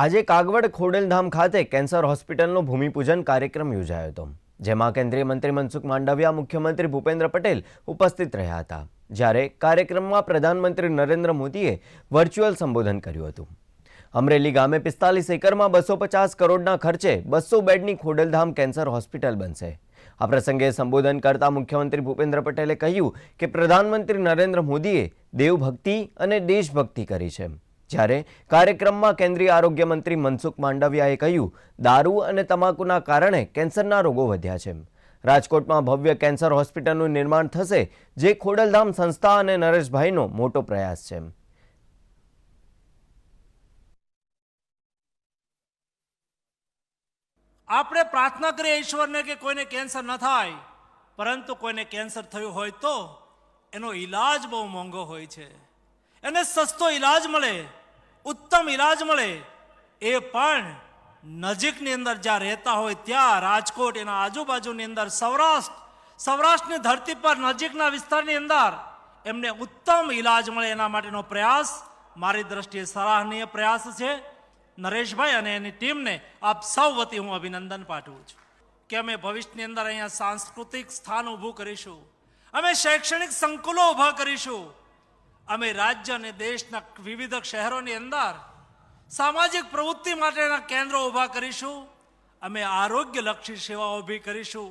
આજે કાગવડ ખોડલધામ ખાતે કેન્સર હોસ્પિટલનો ભૂમિપૂજન કાર્યક્રમ યોજાયો હતો, જેમાં કેન્દ્રીય મંત્રી મનસુખ માંડવિયા, મુખ્યમંત્રી ભૂપેન્દ્ર પટેલ ઉપસ્થિત રહ્યા હતા, જ્યારે કાર્યક્રમમાં પ્રધાનમંત્રી નરેન્દ્ર મોદીએ વર્ચ્યુઅલ સંબોધન કર્યું હતું. અમરેલી ગામે પિસ્તાલીસ એકરમાં બસો પચાસ કરોડના ખર્ચે બસો બેડની ખોડલધામ કેન્સર હોસ્પિટલ બનશે. આ પ્રસંગે સંબોધન કરતા મુખ્યમંત્રી ભૂપેન્દ્ર પટેલે કહ્યું કે પ્રધાનમંત્રી નરેન્દ્ર મોદીએ દેવભક્તિ અને દેશભક્તિ કરી છે. જ્યારે કાર્યક્રમમાં કેન્દ્રીય આરોગ્ય મંત્રી મનસુખ માંડવિયાએ કહ્યું, દારૂ અને તમાકુના કારણે કેન્સરના રોગો વધ્યા છે. રાજકોટમાં ભવ્ય કેન્સર હોસ્પિટલનું નિર્માણ થશે, જે ખોડલધામ સંસ્થા અને નરેશભાઈનો મોટો પ્રયાસ છે. આપણે પ્રાર્થના કરીએ ઈશ્વરને કે કોઈને કેન્સર ન થાય, પરંતુ કોઈને કેન્સર થયું હોય તો એનો ઈલાજ બહુ મોંઘો હોય છે. એને સસ્તો ઈલાજ મળે, ઉત્તમ ઈલાજ મળે. એ પણ નજીકની અંદર જ્યાં રહેતા હોય ત્યાં રાજકોટ એના આજુબાજુની અંદર સૌરાષ્ટ્ર, સૌરાષ્ટ્રની ધરતી પર નજીકના વિસ્તારની અંદર એમને ઉત્તમ ઈલાજ મળે એના માટેનો પ્રયાસ. મારી દ્રષ્ટિએ સરાહનીય પ્રયાસ છે. નરેશભાઈ અને એની ટીમને આપ સૌ વતી હું અભિનંદન પાઠવું છું. કે અમે ભવિષ્યની અંદર અહીંયા સાંસ્કૃતિક સ્થાન ઊભું કરીશું. અમે શૈક્ષણિક સંકુલો ઊભા કરીશું. અમે રાજ્ય અને દેશના વિવિધ શહેરોની અંદર સામાજિક પ્રવૃત્તિ માટેના કેન્દ્રો ઊભા કરીશું. અમે આરોગ્યલક્ષી સેવાઓ ઊભી કરીશું.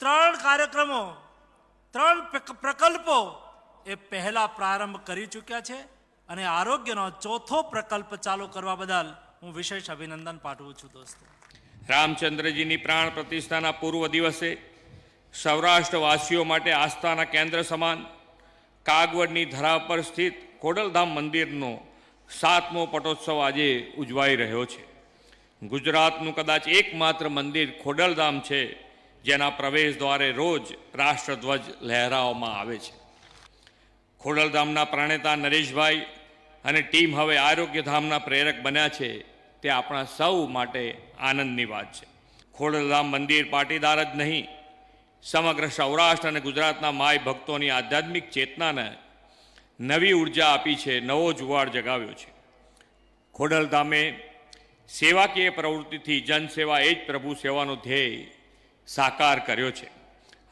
ત્રણ કાર્યક્રમો, ત્રણ પ્રકલ્પો એ પહેલા પ્રારંભ કરી ચૂક્યા છે અને આરોગ્યનો ચોથો પ્રકલ્પ ચાલુ કરવા બદલ હું વિશેષ અભિનંદન પાઠવું છું દોસ્તો. રામચંદ્રજીની પ્રાણ પ્રતિષ્ઠાના પૂર્વ દિવસે સૌરાષ્ટ્રવાસીઓ માટે આસ્થાના કેન્દ્ર સમાન કાગવડની ધરા પર સ્થિત ખોડલધામ મંદિરનો સાતમો પટોત્સવ આજે ઉજવાઈ રહ્યો છે. ગુજરાતનું કદાચ એકમાત્ર મંદિર ખોડલધામ છે, જેના પ્રવેશ દ્વારે રોજ રાષ્ટ્રધ્વજ લહેરાવવામાં આવે છે. ખોડલધામના પ્રણેતા નરેશભાઈ અને ટીમ હવે આરોગ્યધામના પ્રેરક બન્યા છે, તે આપણા સૌ માટે આનંદની વાત છે. ખોડલધામ મંદિર પાટીદાર જ નહીં સમગ્ર સૌરાષ્ટ્ર અને ગુજરાતના માય ભક્તોની આધ્યાત્મિક ચેતનાને નવી ઊર્જા આપી છે, નવો જુવાળ જગાવ્યો છે. ખોડલધામે સેવાકીય પ્રવૃત્તિથી જનસેવા, એ જ પ્રભુ સેવાનો ધ્યેય સાકાર કર્યો છે.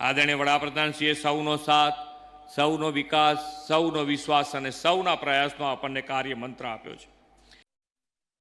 આદરણીય વડાપ્રધાનશ્રીએ સૌનો સાથ, સૌનો વિકાસ, સૌનો વિશ્વાસ અને સૌના પ્રયાસનો આપણને કાર્ય મંત્ર આપ્યો છે.